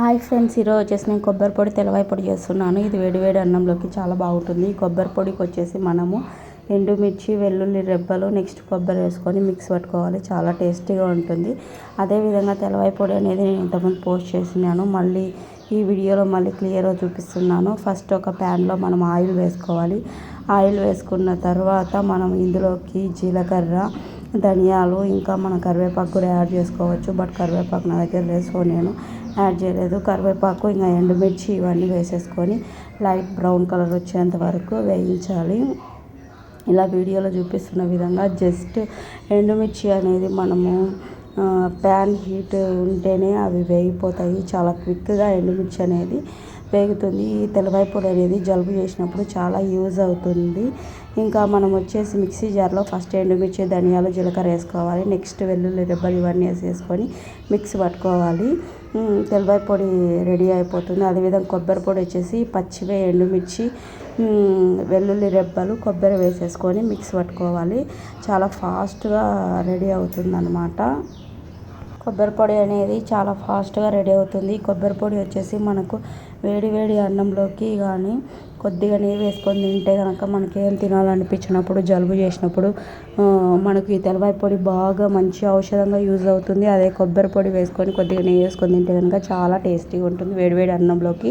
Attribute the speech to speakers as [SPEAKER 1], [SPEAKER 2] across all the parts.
[SPEAKER 1] Hi friends ఈరోజు వచ్చేసి నేను కొబ్బరి పొడి తెలవాయి పొడి చేస్తున్నాను. ఇది వేడివేడి అన్నంలోకి చాలా బాగుంటుంది. ఈ కొబ్బరి పొడికి వచ్చేసి మనము ఎండుమిర్చి వెల్లుల్లి రెబ్బలు నెక్స్ట్ కొబ్బరి వేసుకొని మిక్స్ పట్టుకోవాలి. చాలా టేస్టీగా ఉంటుంది. అదేవిధంగా తెలవాయి పొడి అనేది నేను ఇంతకుముందు పోస్ట్ చేసినాను. మళ్ళీ ఈ వీడియోలో మళ్ళీ క్లియర్గా చూపిస్తున్నాను. ఫస్ట్ ఒక ప్యాన్లో మనం ఆయిల్ వేసుకోవాలి. ఆయిల్ వేసుకున్న తర్వాత మనం ఇందులోకి జీలకర్ర ధనియాలు ఇంకా మన కరివేపాకు కూడా యాడ్ చేసుకోవచ్చు. బట్ కరివేపాకు నా దగ్గర లేదు సో నేను యాడ్ చేయలేదు. కరివేపాకు ఇంకా ఎండుమిర్చి ఇవన్నీ వేసేసుకొని లైట్ బ్రౌన్ కలర్ వచ్చేంత వరకు వేయించాలి. ఇలా వీడియోలో చూపిస్తున్న విధంగా జస్ట్ ఎండుమిర్చి అనేది మనము ప్యాన్ హీట్ ఉంటేనే అవి వేగిపోతాయి. చాలా క్విక్గా ఎండుమిర్చి అనేది వేగుతుంది. ఈ తెల్లవాయి పొడి అనేది జలుబు చేసినప్పుడు చాలా యూజ్ అవుతుంది. ఇంకా మనం వచ్చేసి మిక్సీ జార్లో ఫస్ట్ ఎండుమిర్చి ధనియాలు జీలకర్ర వేసుకోవాలి. నెక్స్ట్ వెల్లుల్లి రెబ్బలు ఇవన్నీ వేసేసుకొని మిక్స్ పట్టుకోవాలి. తెల్లవాయి పొడి రెడీ అయిపోతుంది. అదేవిధంగా కొబ్బరి పొడి వచ్చేసి పచ్చివే ఎండుమిర్చి వెల్లుల్లి రెబ్బలు కొబ్బరి వేసేసుకొని మిక్స్ పట్టుకోవాలి. చాలా ఫాస్ట్గా రెడీ అవుతుంది కొబ్బరి పొడి అనేది చాలా ఫాస్ట్గా రెడీ అవుతుంది. కొబ్బరి పొడి వచ్చేసి మనకు వేడి వేడి అన్నంలోకి కానీ కొద్దిగా నెయ్యి వేసుకొని తింటే కనుక మనకి ఏం తినాలనిపించినప్పుడు జలుబు చేసినప్పుడు మనకి తెల్లవారి పొడి బాగా మంచి ఔషధంగా యూజ్ అవుతుంది. అదే కొబ్బరి పొడి వేసుకొని కొద్దిగా నెయ్యి వేసుకొని తింటే కనుక చాలా టేస్టీగా ఉంటుంది. వేడివేడి అన్నంలోకి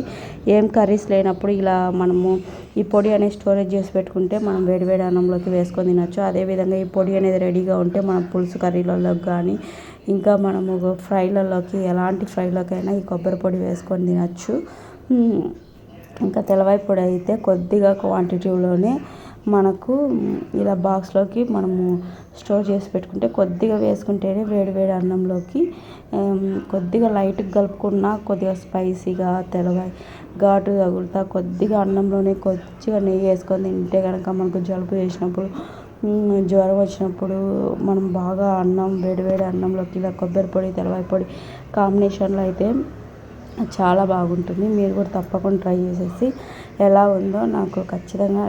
[SPEAKER 1] ఏం కర్రీస్ లేనప్పుడు ఇలా మనము ఈ పొడి అనేది స్టోరేజ్ చేసి పెట్టుకుంటే మనం వేడివేడి అన్నంలోకి వేసుకొని తినచ్చు. అదేవిధంగా ఈ పొడి అనేది రెడీగా ఉంటే మనం పులుసు కర్రీలలోకి కానీ ఇంకా మనము ఫ్రైలలోకి ఎలాంటి ఫ్రైలోకైనా ఈ కొబ్బరి పొడి వేసుకొని తినచ్చు. ఇంకా తెలవాయి పొడి అయితే కొద్దిగా క్వాంటిటీలోనే మనకు ఇలా బాక్స్లోకి మనము స్టోర్ చేసి పెట్టుకుంటే కొద్దిగా వేసుకుంటేనే వేడి వేడి అన్నంలోకి కొద్దిగా లైట్గా కలుపుకున్న కొద్దిగా స్పైసీగా తెలవాయి ఘాటు తగులుతా కొద్దిగా అన్నంలోనే కొద్దిగా నెయ్యి వేసుకొని తింటే కనుక మనకు జలుబు చేసినప్పుడు జ్వరం వచ్చినప్పుడు మనం బాగా అన్నం వేడివేడి అన్నంలోకి ఇలా కొబ్బరి పొడి తెలవాయి పొడి కాంబినేషన్లో అయితే చాలా బాగుంటుంది. మీరు కూడా తప్పకుండా ట్రై చేసేసి ఎలా ఉందో నాకు ఖచ్చితంగా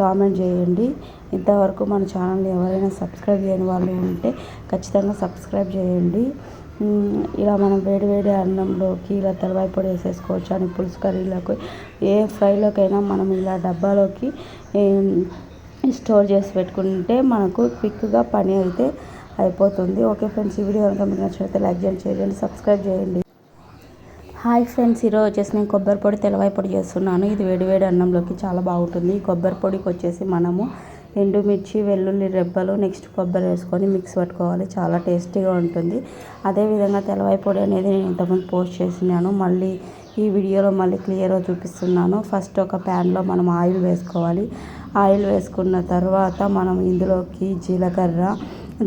[SPEAKER 1] కామెంట్ చేయండి. ఇంతవరకు మన ఛానల్ని ఎవరైనా సబ్స్క్రైబ్ చేయని వాళ్ళు ఉంటే ఖచ్చితంగా సబ్స్క్రైబ్ చేయండి. ఇలా మనం వేడి వేడి అన్నంలోకి ఇలా తెల్లవాయి పొడి వేసేసుకోవచ్చు అని పులుసు కర్రీలోకి ఏ ఫ్రైలోకైనా మనం ఇలా డబ్బాలోకి స్టోర్ చేసి పెట్టుకుంటే మనకు క్విక్గా పని అయితే అయిపోతుంది. ఓకే ఫ్రెండ్స్ ఈ వీడియో కనుక మీకు నచ్చినట్లయితే లైక్ చేయండి షేర్ చేయండి సబ్స్క్రైబ్ చేయండి. హాయ్ ఫ్రెండ్స్ ఈరోజు వచ్చేసి నేను కొబ్బరి పొడి తెలవాయి పొడి చేస్తున్నాను. ఇది వేడివేడి అన్నంలోకి చాలా బాగుంటుంది. ఈ కొబ్బరి పొడికి వచ్చేసి మనము ఎండుమిర్చి వెల్లుల్లి రెబ్బలు నెక్స్ట్ కొబ్బరి వేసుకొని మిక్స్ పట్టుకోవాలి. చాలా టేస్టీగా ఉంటుంది. అదేవిధంగా తెలవాయి పొడి అనేది నేను ఇంతకుముందు పోస్ట్ చేసినాను మళ్ళీ ఈ వీడియోలో మళ్ళీ క్లియర్గా చూపిస్తున్నాను. ఫస్ట్ ఒక ప్యాన్లో మనం ఆయిల్ వేసుకోవాలి. ఆయిల్ వేసుకున్న తర్వాత మనం ఇందులోకి జీలకర్ర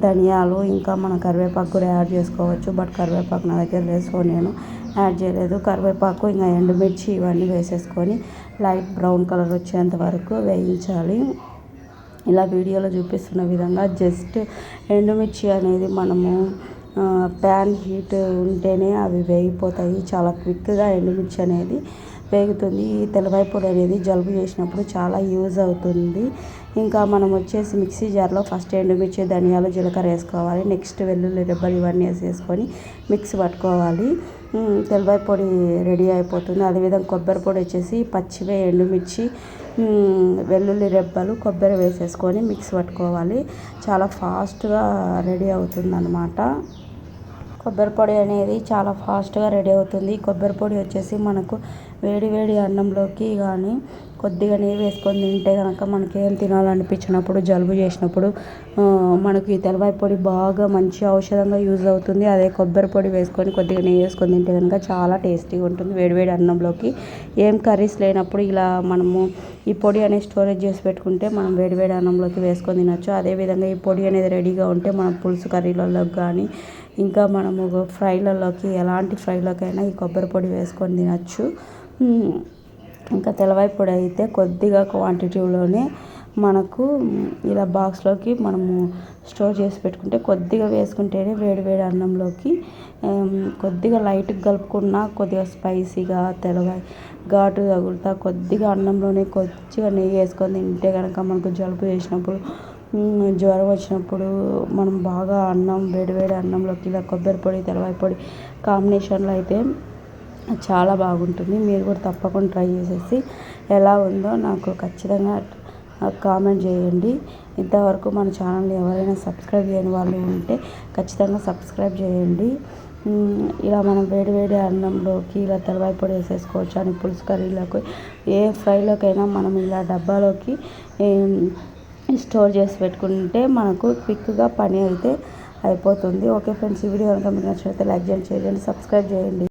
[SPEAKER 1] ధనియాలు ఇంకా మన కరివేపాకు కూడా యాడ్ చేసుకోవచ్చు బట్ కరివేపాకు నా దగ్గర లేదు సో నేను యాడ్ చేయలేదు. కరివేపాకు ఇంకా ఎండుమిర్చి ఇవన్నీ వేసేసుకొని లైట్ బ్రౌన్ కలర్ వచ్చేంత వరకు వేయించాలి. ఇలా వీడియోలో చూపిస్తున్న విధంగా జస్ట్ ఎండుమిర్చి అనేది మనము ప్యాన్ హీట్ ఉంటేనే అవి వేగిపోతాయి. చాలా క్విక్గా ఎండుమిర్చి అనేది పేగుతుంది ఈ తెల్లవాయి పొడి అనేది జలుబు చేసినప్పుడు చాలా యూజ్ అవుతుంది. ఇంకా మనం వచ్చేసి మిక్సీ జార్లో ఫస్ట్ ఎండుమిర్చి ధనియాలు జీలకర్ర వేసుకోవాలి. నెక్స్ట్ వెల్లుల్లి రెబ్బలు ఇవన్నీ వేసేసుకొని మిక్స్ పట్టుకోవాలి. తెల్లవాయి పొడి రెడీ అయిపోతుంది. అదేవిధంగా కొబ్బరి పొడి వచ్చేసి పచ్చివే ఎండుమిర్చి వెల్లుల్లి రెబ్బలు కొబ్బరి వేసేసుకొని మిక్స్ పట్టుకోవాలి. చాలా ఫాస్ట్గా రెడీ అవుతుంది అన్నమాట కొబ్బరి పొడి అనేది చాలా ఫాస్ట్గా రెడీ అవుతుంది. కొబ్బరి పొడి వచ్చేసి మనకు వేడి వేడి అన్నంలోకి కానీ కొద్దిగా నెయ్యి వేసుకొని తింటే కనుక మనకి ఏం తినాలనిపించినప్పుడు జలుబు చేసినప్పుడు మనకి తెల్లవారి పొడి బాగా మంచి ఔషధంగా యూజ్ అవుతుంది. అదే కొబ్బరి పొడి వేసుకొని కొద్దిగా నెయ్యి వేసుకొని తింటే కనుక చాలా టేస్టీగా ఉంటుంది. వేడివేడి అన్నంలోకి ఏం కర్రీస్ లేనప్పుడు ఇలా మనము ఈ పొడి అనేది స్టోరేజ్ చేసి పెట్టుకుంటే మనం వేడివేడి అన్నంలోకి వేసుకొని తినచ్చు. అదేవిధంగా ఈ పొడి అనేది రెడీగా ఉంటే మనం పులుసు కర్రీలలో కానీ ఇంకా మనము ఫ్రైలలోకి ఎలాంటి ఫ్రైలోకైనా ఈ కొబ్బరి పొడి వేసుకొని తినచ్చు. ఇంకా తెల్లవాయి పొడి అయితే కొద్దిగా క్వాంటిటీలోనే మనకు ఇలా బాక్స్లోకి మనము స్టోర్ చేసి పెట్టుకుంటే కొద్దిగా వేసుకుంటేనే వేడి వేడి అన్నంలోకి కొద్దిగా లైట్గా కలుపుకున్న కొద్దిగా స్పైసీగా తెల్లవాయి ఘాటు తగులుతా కొద్దిగా అన్నంలోనే కొద్దిగా నెయ్యి వేసుకొని తింటే కనుక మనకు జలుబు చేసినప్పుడు జ్వరం వచ్చినప్పుడు మనం బాగా అన్నం వేడివేడి అన్నంలోకి ఇలా కొబ్బరి పొడి తెల్లవాయి పొడి కాంబినేషన్లో అయితే చాలా బాగుంటుంది. మీరు కూడా తప్పకుండా ట్రై చేసేసి ఎలా ఉందో నాకు ఖచ్చితంగా కామెంట్ చేయండి. ఇంతవరకు మన ఛానల్ని ఎవరైనా సబ్స్క్రైబ్ చేయని వాళ్ళు ఉంటే ఖచ్చితంగా సబ్స్క్రైబ్ చేయండి. ఇలా మనం వేడి వేడి అన్నంలోకి ఇలా తెల్లవాయి పొడి వేసేసుకోవచ్చు అని పులుసు కర్రీలోకి ఏ ఫ్రైలోకైనా మనం ఇలా డబ్బాలోకి స్టోర్ చేసి పెట్టుకుంటే మనకు క్విక్గా పని అయితే అయిపోతుంది. ఓకే ఫ్రెండ్స్ ఈ వీడియో కనుక మీకు నచ్చినట్లయితే లైక్ చేయండి షేర్ చేయండి సబ్స్క్రైబ్ చేయండి.